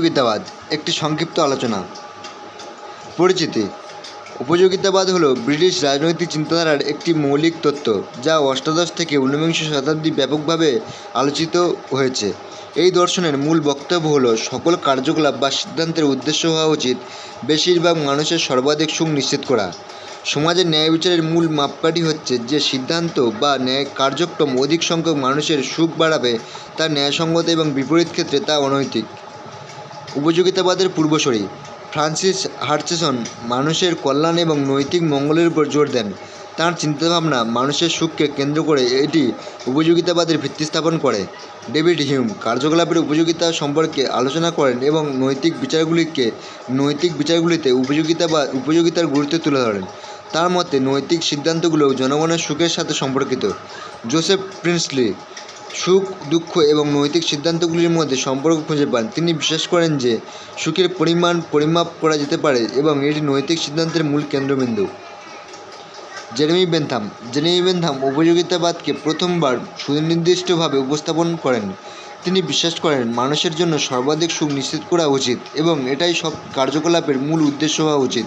উপযোগিতাবাদ, একটি সংক্ষিপ্ত আলোচনা। পরিচিতি, উপযোগিতাবাদ হল ব্রিটিশ রাজনৈতিক চিন্তাধারার একটি মৌলিক তত্ত্ব যা অষ্টাদশ থেকে ঊনবিংশ শতাব্দী ব্যাপকভাবে আলোচিত হয়েছে। এই দর্শনের মূল বক্তব্য হল, সকল কার্যকলাপ বা সিদ্ধান্তের উদ্দেশ্য হওয়া উচিত বেশিরভাগ মানুষের সর্বাধিক সুখ নিশ্চিত করা। সমাজের ন্যায় বিচারের মূল মাপকাঠি হচ্ছে যে সিদ্ধান্ত বা ন্যায় কার্যক্রম অধিক সংখ্যক মানুষের সুখ বাড়াবে তা ন্যায়সঙ্গত এবং বিপরীত ক্ষেত্রে তা অনৈতিক। উপযোগিতাবাদের পূর্বসূরি। ফ্রান্সিস হার্চেসন মানুষের কল্যাণ এবং নৈতিক মঙ্গলের উপর জোর দেন। তাঁর চিন্তাভাবনা মানুষের সুখকে কেন্দ্র করে এটি উপযোগিতাবাদের ভিত্তি স্থাপন করে। ডেভিড হিউম কার্যকলাপের উপযোগিতা সম্পর্কে আলোচনা করেন এবং নৈতিক বিচারগুলিকে নৈতিক বিচারগুলিতে উপযোগিতা বা উপযোগিতার গুরুত্ব তুলে ধরেন। তার মতে, নৈতিক সিদ্ধান্তগুলো জনগণের সুখের সাথে সম্পর্কিত। জোসেফ প্রিন্সলি সুখ, দুঃখ এবং নৈতিক সিদ্ধান্তগুলির মধ্যে সম্পর্ক খুঁজে পান। তিনি বিশ্বাস করেন যে, সুখের পরিমাণ পরিমাপ করা যেতে পারে এবং এটি নৈতিক সিদ্ধান্তের মূল কেন্দ্রবিন্দু। Jeremy Bentham. জেরেমি বেনথাম উপযোগিতাবাদকে প্রথমবার সুনির্দিষ্টভাবে উপস্থাপন করেন। তিনি বিশ্বাস করেন, মানুষের জন্য সর্বাধিক সুখ নিশ্চিত করা উচিত এবং এটাই সব কার্যকলাপের মূল উদ্দেশ্য হওয়া উচিত।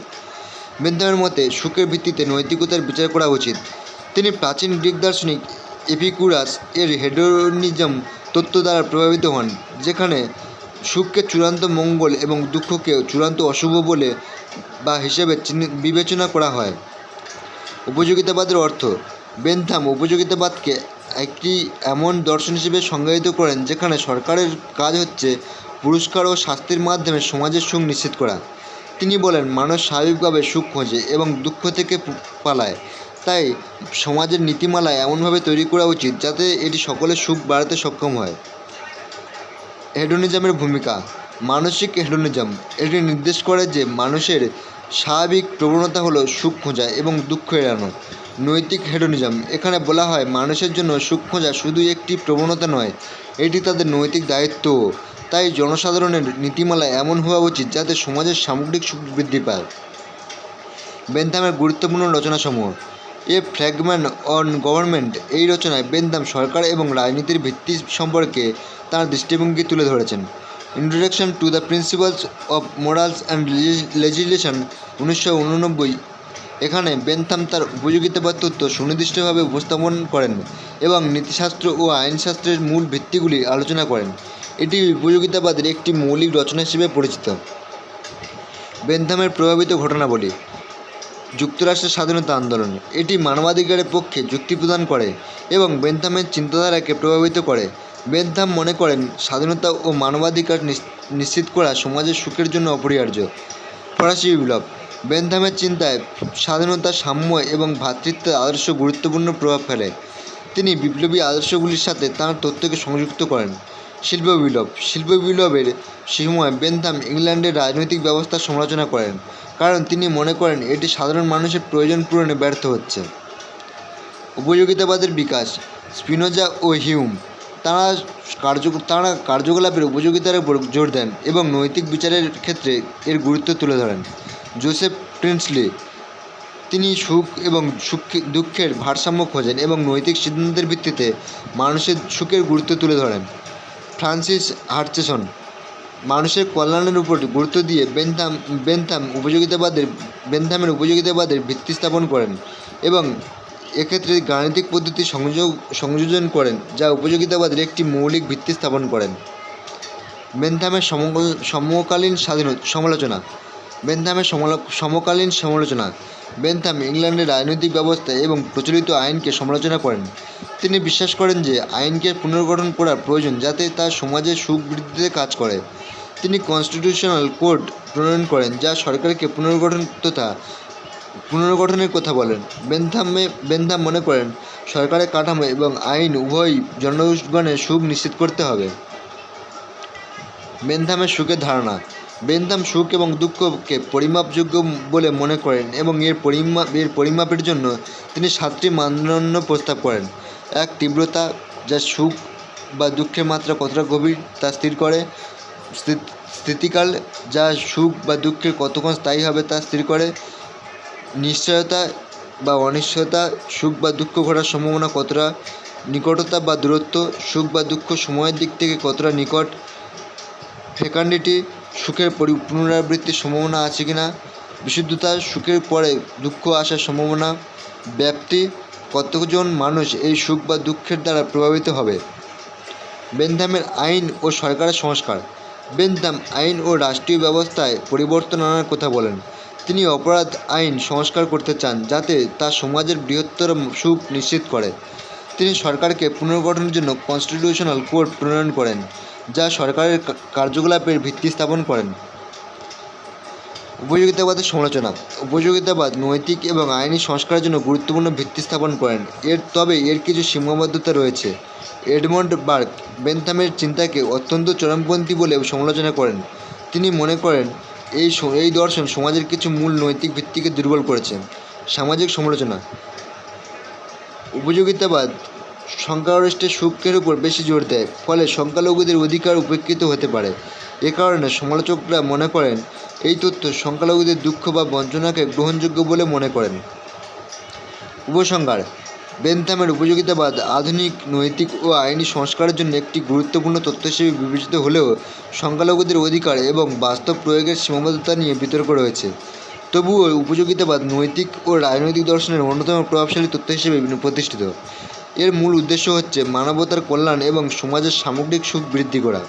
বেনথামের মতে, সুখের ভিত্তিতে নৈতিকতার বিচার করা উচিত। তিনি প্রাচীন গ্রিক দার্শনিক এপিকুরাস এর হেডোনিজম তত্ত্ব দ্বারা প্রভাবিত হন, যেখানে সুখকে চূড়ান্ত মঙ্গল এবং দুঃখকে চূড়ান্ত অশুভ বলে বা হিসেবে বিবেচনা করা হয়। উপযোগিতাবাদের অর্থ, বেনথাম উপযোগিতাবাদকে একটি এমন দর্শন হিসেবে সংজ্ঞায়িত করেন, যেখানে সরকারের কাজ হচ্ছে পুরস্কার ও শাস্তির মাধ্যমে সমাজের সুখ নিশ্চিত করা। তিনি বলেন, মানুষ স্বাভাবিকভাবে সুখ খোঁজে এবং দুঃখ থেকে পালায়। তাই সমাজের নীতিমালা এমনভাবে তৈরি করা উচিত যাতে এটি সকলের সুখ বাড়াতে সক্ষম হয়। হেডোনিজমের ভূমিকা। মানসিক হেডোনিজম। এটি নির্দেশ করে যে মানুষের স্বাভাবিক প্রবণতা হলো সুখ খোঁজা এবং দুঃখ এড়ানো। নৈতিক হেডোনিজম। এখানে বলা হয় মানুষের জন্য সুখ খোঁজা শুধু একটি প্রবণতা নয়, এটি তাদের নৈতিক দায়িত্বও। তাই জনসাধারণের নীতিমালা এমন হওয়া উচিত যাতে সমাজের সামগ্রিক সুখ বৃদ্ধি পায়। বেনথামের গুরুত্বপূর্ণ রচনাসমূহ। এ ফ্র্যাগমেন্ট অন গভর্নমেন্ট এই রচনায় বেনথাম সরকার এবং রাজনীতির ভিত্তি সম্পর্কে তাঁর দৃষ্টিভঙ্গি তুলে ধরেছেন। Introduction to the principles of morals and legislation উনিশশো উননব্বই, এখানে বেনথাম তার উপযোগিতাবাদ তত্ত্ব সুনির্দিষ্টভাবে উপস্থাপন করেন এবং নীতিশাস্ত্র ও আইনশাস্ত্রের মূল ভিত্তিগুলি আলোচনা করেন। এটি উপযোগিতাবাদের একটি মৌলিক রচনা হিসেবে পরিচিত। বেনথামের প্রভাবিত ঘটনাবলী যুক্তরাষ্ট্রের স্বাধীনতা আন্দোলন। এটি মানবাধিকারের পক্ষে যুক্তি প্রদান করে এবং বেনথামের চিন্তাধারাকে প্রভাবিত করে। বেনথাম মনে করেন, স্বাধীনতা ও মানবাধিকার নিশ্চিত করা সমাজের সুখের জন্য অপরিহার্য। ফরাসি বিপ্লব। বেনথামের চিন্তায় স্বাধীনতা, সাম্য এবং ভ্রাতৃত্বের আদর্শ গুরুত্বপূর্ণ প্রভাব ফেলে। তিনি বিপ্লবী আদর্শগুলির সাথে তাঁর তথ্যকে সংযুক্ত করেন। শিল্প বিপ্লব শিল্প বিপ্লবের সময় বেনথাম ইংল্যান্ডের রাজনৈতিক ব্যবস্থার সমালোচনা করেন, কারণ তিনি মনে করেন এটি সাধারণ মানুষের প্রয়োজন পূরণে ব্যর্থ হচ্ছে। উপযোগিতাবাদের বিকাশ, স্পিনোজা ও হিউম, তাঁরা কার্য, তাঁরা কার্যকলাপের উপযোগিতার উপর জোর দেন এবং নৈতিক বিচারের ক্ষেত্রে এর গুরুত্ব তুলে ধরেন। জোসেফ প্রিন্সলি, তিনি সুখ এবং সুখ, দুঃখের ভারসাম্য খোঁজেন এবং নৈতিক সিদ্ধান্তের ভিত্তিতে মানুষের সুখের গুরুত্ব তুলে ধরেন। ফ্রান্সিস হার্চেসন মানুষের কল্যাণের উপর গুরুত্ব দিয়ে বেনথাম বেনথাম উপযোগিতাবাদের বেনথামের উপযোগিতাবাদের ভিত্তি স্থাপন করেন এবং এক্ষেত্রে গাণিতিক পদ্ধতি সংযোগ, সংযোজন করেন যা উপযোগিতাবাদের একটি মৌলিক ভিত্তি স্থাপন করেন। বেনথামের সমকাল- সমকালীন স্বাধীন সমালোচনা বেনথামের সমকালীন সমালোচনা। বেনথাম ইংল্যান্ডের রাজনৈতিক ব্যবস্থা এবং প্রচলিত আইনকে সমালোচনা করেন। তিনি বিশ্বাস করেন যে আইনকে পুনর্গঠন করা প্রয়োজন যাতে তা সমাজের সুখ বৃদ্ধিতে কাজ করে। তিনি কনস্টিটিউশনাল কোড প্রণয়ন করেন যা সরকারকে পুনর্গঠন তথা পুনর্গঠনের কথা বলেন। বেনথামে বেনথাম মনে করেন, সরকারের কাঠামো এবং আইন উভয়ই জনগণের সুখ নিশ্চিত করতে হবে। বেনথামের সুখের ধারণা বেনথাম সুখ এবং দুঃখকে পরিমাপযোগ্য বলে মনে করেন এবং এর পরিমাপ এর পরিমাপের জন্য তিনি সাতটি মানদণ্ড প্রস্তাব করেন। এক, তীব্রতা যা সুখ বা দুঃখের মাত্রা কতটা গভীর তা স্থির করে। স্থিত- স্থিতিকাল যা সুখ বা দুঃখের কতক্ষণ স্থায়ী হবে তা স্থির করে। নিশ্চয়তা বা অনিশ্চয়তা, সুখ বা দুঃখ ঘটার সম্ভাবনা কতটা নিকটতা বা দূরত্ব, সুখ বা দুঃখ সময়ের দিক থেকে কতটা নিকট। ফেকান্ডিটি সুখের পরি পুনরাবৃত্তির সম্ভাবনা আছে কিনা বিশুদ্ধতা, সুখের পরে দুঃখ আসার সম্ভাবনা। ব্যাপ্তি, কতজন মানুষ এই সুখ বা দুঃখের দ্বারা প্রভাবিত হবে? বেনথামের আইন ও সরকারের সংস্কার। বেনথাম আইন ও রাষ্ট্রীয় ব্যবস্থায় পরিবর্তন আনার কথা বলেন। তিনি অপরাধ আইন সংস্কার করতে চান যাতে তা সমাজের বৃহত্তর সুখ নিশ্চিত করে। তিনি সরকারকে পুনর্গঠনের জন্য কনস্টিটিউশনাল কোর্ট প্রণয়ন করেন। যা সরকারের কার্যকলাপের ভিত্তি স্থাপন করেন। উপযোগিতাবাদের সমালোচনা। উপযোগিতাবাদ নৈতিক এবং আইনি সংস্কারের জন্য গুরুত্বপূর্ণ ভিত্তি স্থাপন করেন। এর তবে এর কিছু সীমাবদ্ধতা রয়েছে। এডমন্ড বার্ক বেনথামের চিন্তাকে অত্যন্ত চরমপন্থী বলে সমালোচনা করেন। তিনি মনে করেন, এই এই দর্শন সমাজের কিছু মূল নৈতিক ভিত্তিকে দুর্বল করেছে। সামাজিক সমালোচনা। উপযোগিতাবাদ সংখ্যাগরিষ্ঠের সুখের উপর বেশি জোর দেয়, ফলে সংখ্যালঘুদের অধিকার উপেক্ষিত হতে পারে। এ কারণে সমালোচকরা মনে করেন, এই তথ্য সংখ্যালঘুদের দুঃখ বা বঞ্চনাকে গ্রহণযোগ্য বলে মনে করেন। উপসংহার, বেনথামের উপযোগিতাবাদ আধুনিক, নৈতিক ও আইনি সংস্কারের জন্য একটি গুরুত্বপূর্ণ তথ্য হিসেবে বিবেচিত হলেও সংখ্যালঘুদের অধিকার এবং বাস্তব প্রয়োগের সীমাবদ্ধতা নিয়ে বিতর্ক রয়েছে। তবুও উপযোগিতাবাদ নৈতিক ও রাজনৈতিক দর্শনের অন্যতম প্রভাবশালী তথ্য হিসেবে প্রতিষ্ঠিত। এর মূল উদ্দেশ্য হচ্ছে মানবতার কল্যাণ এবং সমাজের সামগ্রিক সুখ বৃদ্ধি করা।